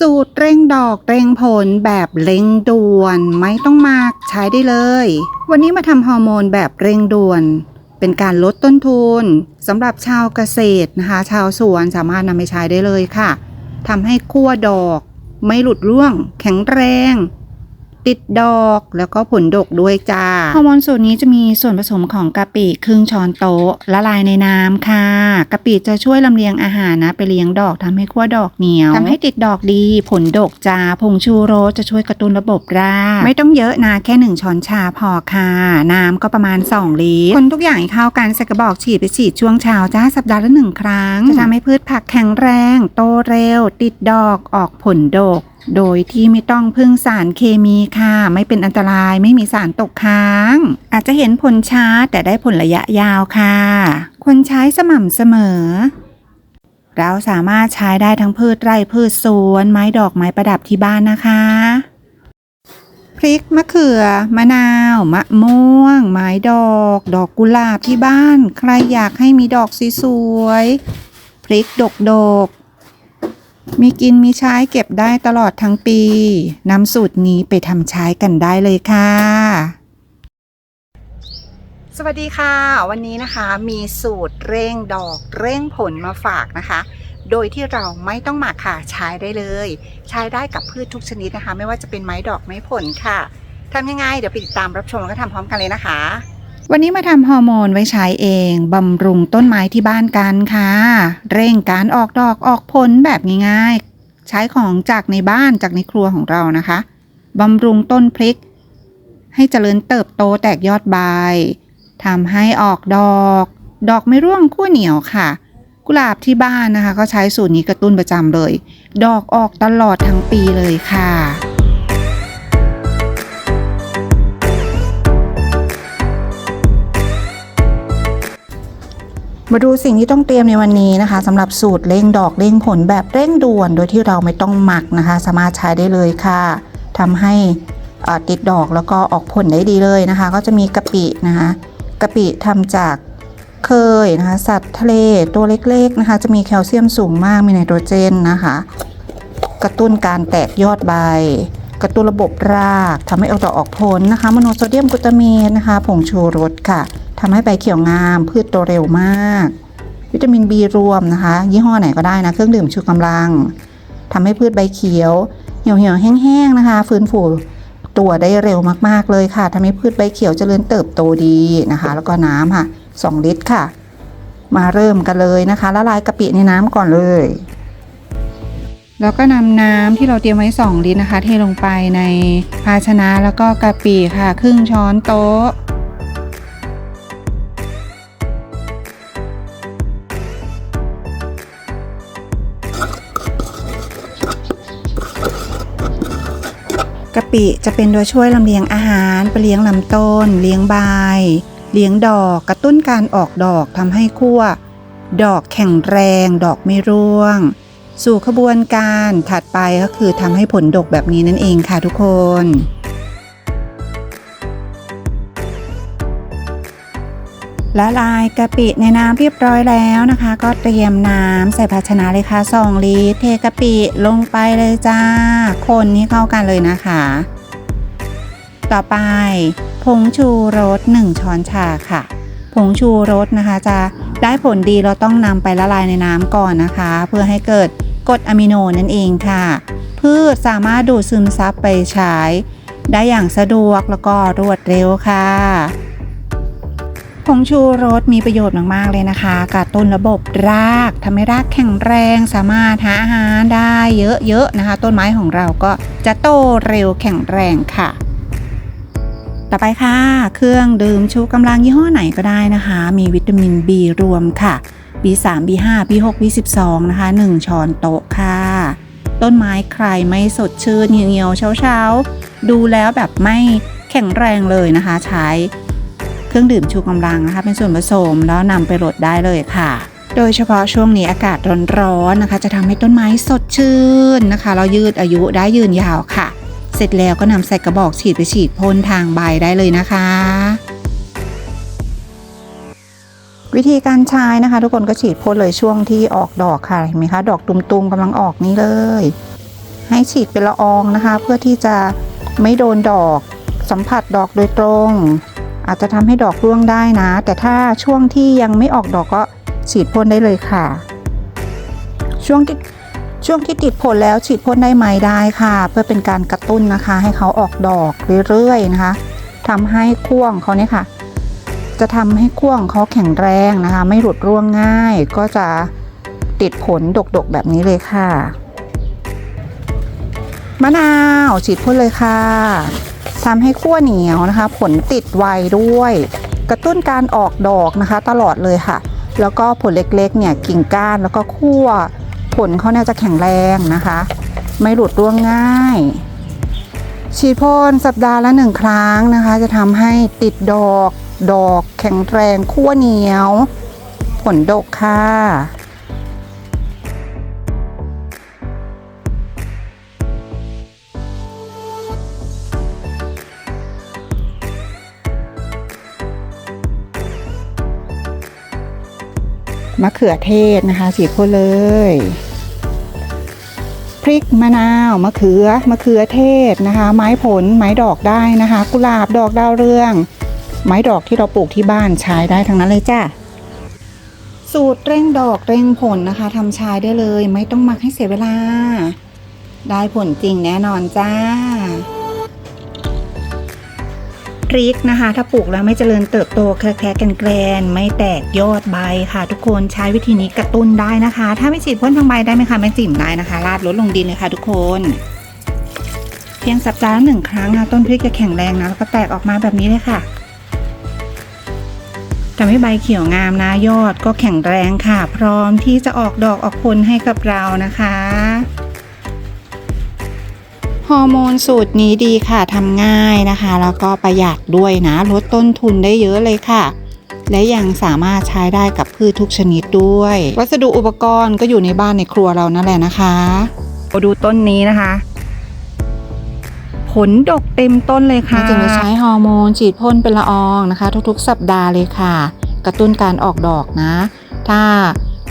สูตรเร่งดอกเร่งผลแบบเร่งด่วนไม่ต้องมากใช้ได้เลย วันนี้มาทำฮอร์โมนแบบเร่งด่วน เป็นการลดต้นทุนสำหรับชาวเกษตรนะคะ ชาวสวนสามารถนำไปใช้ได้เลยค่ะทำให้ขั้วดอก ไม่หลุดร่วง แข็งแรง ติดดอกแล้วก็ผลดกด้วยจ้าฮอร์โมนสูตรนี้จะมีส่วนผสมของกะปิครึ่งช้อนโต๊ะละลายในน้ำค่ะกะปิจะช่วยลำเลียงอาหารนะ ไปเลี้ยงดอกทำให้ขั้วดอกเหนียวทำให้ติดดอกดี ผลดกจ้าผงชูรสจะช่วยกระตุ้นระบบรากไม่ต้องเยอะนะแค่หนึ่งช้อนชาพอค่ะ น้ำก็ประมาณ 2 ลิตรคนทุกอย่างให้เข้ากันใส่กระบอกฉีดไปฉีดช่วงเช้าจ้าสัปดาห์ละหนึ่งครั้งจะทำให้พืชผักแข็งแรง โตเร็ว ติดดอกออกผลดก โดยที่ไม่ต้องพึ่งสารเคมีค่ะ ไม่เป็นอันตรายไม่มีสารตกค้าง อาจจะเห็นผลช้าแต่ได้ผลระยะยาวค่ะ ควรใช้สม่ำเสมอ เราสามารถใช้ได้ทั้งพืชไร่พืชสวน ไม้ดอกไม้ประดับที่บ้านนะคะ พริกมะเขือ มะนาว มะม่วง ไม้ดอก ดอกกุหลาบที่บ้าน ใครอยากให้มีดอกสวยๆพริกดกดกๆ มีกินมีใช้เก็บได้ตลอดทั้งปีนำสูตรนี้ไปทำใช้กันได้เลยค่ะ สวัสดีค่ะ วันนี้นะคะมีสูตรเร่งดอกเร่งผลมาฝากนะคะ โดยที่เราไม่ต้องหมักค่ะใช้ได้เลย ใช้ได้กับพืชทุกชนิดนะคะ ไม่ว่าจะเป็นไม้ดอกไม้ผลค่ะทำยังไงเดี๋ยวไปติดตามรับชมแล้วก็ทำพร้อมกันเลยนะคะ วันนี้มาทำฮอร์โมนไว้ใช้เองบำรุงต้นไม้ที่บ้านกันค่ะ เร่งการออกดอกออกผลแบบง่ายๆ ใช้ของจากในบ้านจากในครัวของเรานะคะบำรุงต้นพริก ให้เจริญเติบโตแตกยอดใบทำให้ออกดอก ดอกไม่ร่วงขั้วเหนียวค่ะ กุหลาบที่บ้านนะคะ ก็ใช้สูตรนี้กระตุ้นประจำเลย ดอกออกตลอดทั้งปีเลยค่ะ มาดูสิ่งที่ต้องเตรียมในวันนี้นะคะสำหรับสูตรเร่งดอกเร่งผลแบบเร่งด่วน โดยที่เราไม่ต้องหมักนะคะ สามารถใช้ได้เลยค่ะทำให้ติดดอกแล้วก็ออกผลได้ดีเลยนะคะ ก็จะมีกะปินะคะกะปิทำจากเคยนะคะสัตว์ทะเลตัวเล็กๆนะคะ จะมีแคลเซียมสูงมากมีไนโตรเจนนะคะ กระตุ้นการแตกยอดใบ กระตุ้นระบบรากทำให้ออกดอกออกผลนะคะมโนโซเดียมกลูตาเมนนะคะ ผงชูรสค่ะ ทำให้ใบเขียวงาม พืชโตเร็วมาก วิตามิน B รวมนะคะ ยี่ห้อไหนก็ได้นะ เครื่องดื่มชูกำลังทำให้พืชใบเขียว เหี่ยวเหี่ยวแห้งๆนะคะ ฟื้นฟูตัวได้เร็วมากๆเลยค่ะทำให้พืชใบเขียวเจริญเติบโตดีนะคะ แล้วก็น้ำค่ะ 2 ลิตรค่ะ มาเริ่มกันเลยนะคะ ละลายกะปิในน้ำก่อนเลย แล้วก็นำน้ำที่เราเตรียมไว้ 2 ลิตรนะคะ เทลงไปในภาชนะแล้วก็กะปิค่ะ ครึ่งช้อนโต๊ะ ปิจะเป็นตัวช่วยลำเลียงอาหารไปเลี้ยงลำต้น เลี้ยงใบ เลี้ยงดอกกระตุ้นการออกดอกทำให้คั่วดอกแข็งแรง ดอกไม่ร่วง สู่ขบวนการถัดไปก็คือทำให้ผลดกแบบนี้นั่นเองค่ะทุกคน ละลายกะปิในน้ำเรียบร้อยแล้วนะคะ ก็เตรียมน้ำใส่ภาชนะเลยค่ะ2ลิตรเทกะปิลงไปเลยจ้า คนให้เข้ากันเลยนะคะ ต่อไปผงชูรส1ช้อนชาค่ะผงชูรสนะคะ จะได้ผลดีเราต้องนำไปละลายในน้ำก่อนนะคะ เพื่อให้เกิดกรดอะมิโนนั่นเองค่ะ พืชสามารถดูดซึมซับไปใช้ ได้อย่างสะดวกแล้วก็รวดเร็วค่ะ ผงชูรสมีประโยชน์มาก ๆ เลยนะคะกระตุ้นระบบรากทำให้รากแข็งแรงสามารถหาอาหารได้เยอะ ๆ นะคะ ต้นไม้ของเราก็จะโตเร็วแข็งแรงค่ะ ต่อไปค่ะ เครื่องดื่มชูกำลังยี่ห้อไหนก็ได้นะคะ มีวิตามิน B รวมค่ะ B3 B5 B6 B12 นะคะ 1 ช้อนโต๊ะค่ะ ต้นไม้ใครไม่สดชื่นเหี่ยวๆเช้าๆ ดูแล้วแบบไม่แข็งแรงเลยนะคะ ใช้ เครื่องดื่มชูกำลังนะคะ เป็นส่วนผสมแล้วนำไปลดได้เลยค่ะโดยเฉพาะช่วงนี้อากาศร้อนๆนะคะ จะทำให้ต้นไม้สดชื่นนะคะ เรายืดอายุได้ยืนยาวค่ะ เสร็จแล้วก็นำใส่กระบอกฉีดไปฉีดพ่นทางใบได้เลยนะคะ วิธีการใช้นะคะ ทุกคนก็ฉีดพ่นเลยช่วงที่ออกดอกค่ะเห็นไหมคะดอกตุ่มๆกำลังออกนี้เลย ให้ฉีดเป็นละอองนะคะ เพื่อที่จะไม่โดนดอกสัมผัสดอกโดยตรง อาจจะทำให้ดอกร่วงได้นะ แต่ถ้าช่วงที่ยังไม่ออกดอกก็ฉีดพ่นได้เลยค่ะ ช่วงที่ช่วงที่ติดผลแล้วฉีดพ่นได้ไหมได้ค่ะ เพื่อเป็นการกระตุ้นนะคะ ให้เขาออกดอกเรื่อยๆนะคะทำให้ข่วงเขาเนี่ยค่ะ จะทำให้ข่วงเขาแข็งแรงนะคะ ไม่หลุดร่วงง่าย ก็จะติดผลดกๆแบบนี้เลยค่ะมะนาวฉีดพ่นเลยค่ะ ทำให้ขั้วเหนียวนะคะ ผลติดไวด้วย กระตุ้นการออกดอกนะคะ ตลอดเลยค่ะ แล้วก็ผลเล็กๆ เนี่ยกิ่งก้านแล้วก็ขั้วผลเขาเนี่ยจะแข็งแรงนะคะ ไม่หลุดร่วงง่าย ฉีดพ่นสัปดาห์ละหนึ่งครั้งนะคะ จะทำให้ติดดอกดอกแข็งแรงขั้วเหนียว ผลดกค่ะ มะเขือเทศนะคะฉีพ่นเลย พริกมะนาวมะเขือมะเขือเทศนะคะ ไม้ผลไม้ดอกได้นะคะ กุหลาบดอกดาวเรือง ไม้ดอกที่เราปลูกที่บ้านใช้ได้ทั้งนั้นเลยจ้ะสูตรเร่งดอกเร่งผลนะคะทำใช้ได้เลย ไม่ต้องหมักให้เสียเวลา ได้ผลจริงแน่นอนจ้า ริกนะคะ ถ้าปลูกแล้วไม่เจริญเติบโตแคร์แคร์แกรนไม่แตกยอดใบค่ะ ทุกคนใช้วิธีนี้กระตุ้นได้นะคะ ถ้าไม่ฉีดพ่นทางใบได้ไหมคะแม่จิ๋มได้นะคะ ราดลดลงดินเลยค่ะทุกคน เพียงสัปดาห์ละหนึ่งครั้งนะต้นพริกจะแข็งแรงนะแล้วก็แตกออกมาแบบนี้เลยค่ะทำให้ใบเขียวงามนะยอดก็แข็งแรงค่ะ พร้อมที่จะออกดอกออกผลให้กับเรานะคะ ฮอร์โมนสูตรนี้ดีค่ะทำง่ายนะคะ แล้วก็ประหยัดด้วยนะ ลดต้นทุนได้เยอะเลยค่ะ และยังสามารถใช้ได้กับพืชทุกชนิดด้วย วัสดุอุปกรณ์ก็อยู่ในบ้านในครัวเรานั่นแหละนะคะมาดูต้นนี้นะคะ ผลดกเต็มต้นเลยค่ะจึงจะใช้ฮอร์โมนฉีดพ่นเป็นละอองนะคะ ทุกๆ สัปดาห์เลยค่ะ กระตุ้นการออกดอกนะ ถ้า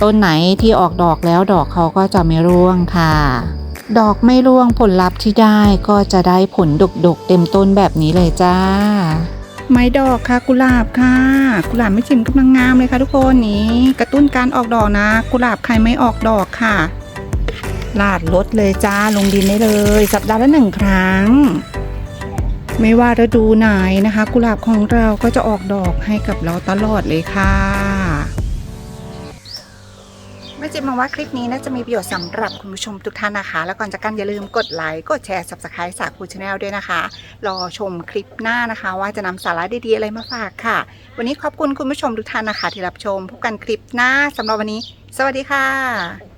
ต้นไหนที่ออกดอกแล้วดอกเขาก็จะไม่ร่วงค่ะ ดอกไม่ร่วงผลลัพธ์ที่ได้ก็จะได้ผลดกๆ เต็มต้นแบบนี้เลยจ้า ไม้ดอกค่ะกุหลาบค่ะ กุหลาบไม่ชิมกำลังงามเลยค่ะทุกคนนี้กระตุ้นการออกดอกนะ กุหลาบใครไม่ออกดอกค่ะลาดลดเลยจ้าลงดินได้เลย สัปดาห์ละหนึ่งครั้ง ไม่ว่าฤดูไหนนะคะ กุหลาบของเราก็จะออกดอกให้กับเราตลอดเลยค่ะ ม่จิมมองว่าคลิปนี้น่าจะมีประโยชน์สำหรับคุณผู้ชมทุกท่านนะคะ แล้วก่อนจากกันอย่าลืมกดไลค์ กดแชร์ subscribe สาคูชาแนลด้วยนะคะ รอชมคลิปหน้านะคะ ว่าจะนำสาระดีๆอะไรมาฝากค่ะ วันนี้ขอบคุณคุณผู้ชมทุกท่านนะคะ ที่รับชม พบกันคลิปหน้าสำหรับวันนี้ สวัสดีค่ะ